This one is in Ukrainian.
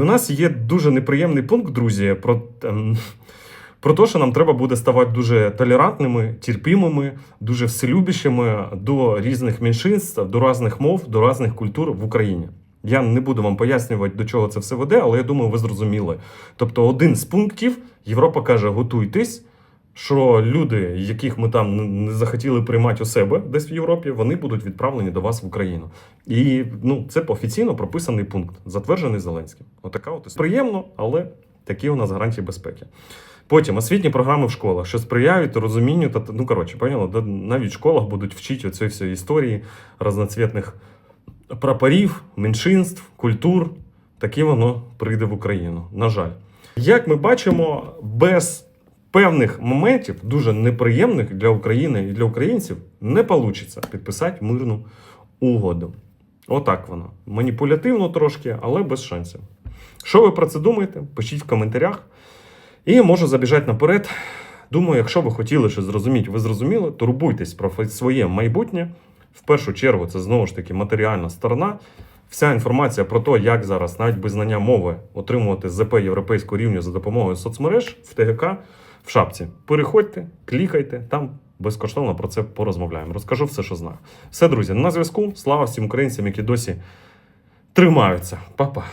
У нас є дуже неприємний пункт, друзі, про, ем, про те, що нам треба буде ставати дуже толерантними, терпімими, дуже вселюбішими до різних меншинств, до різних мов, до різних культур в Україні. Я не буду вам пояснювати, до чого це все веде, але я думаю, ви зрозуміли. Тобто, один з пунктів Європа каже: готуйтесь, що люди, яких ми там не захотіли приймати у себе десь в Європі, вони будуть відправлені до вас в Україну. І ну, це офіційно прописаний пункт, затверджений Зеленським. Отака от приємно, але такі у нас гарантії безпеки. Потім освітні програми в школах, що сприяють розумінню та ну коротше, поняла, да, навіть в школах будуть вчити оцієї всієї історії разноцвітних прапорів, меншинств, культур. Таке воно прийде в Україну. На жаль, як ми бачимо, без певних моментів, дуже неприємних для України і для українців, не вийде підписати мирну угоду. Отак воно. Маніпулятивно трошки, але без шансів. Що ви про це думаєте? Пишіть в коментарях. І можу забіжати наперед. Думаю, якщо ви хотіли щось зрозуміти, ви зрозуміли, турбуйтесь про своє майбутнє. В першу чергу, це знову ж таки матеріальна сторона. Вся інформація про те, як зараз, навіть без знання мови, отримувати ЗП європейського рівня за допомогою соцмереж в ТГК шапці. Переходьте, клікайте, там безкоштовно про це порозмовляємо. Розкажу все, що знаю. Все, друзі, на зв'язку. Слава всім українцям, які досі тримаються. Па-па.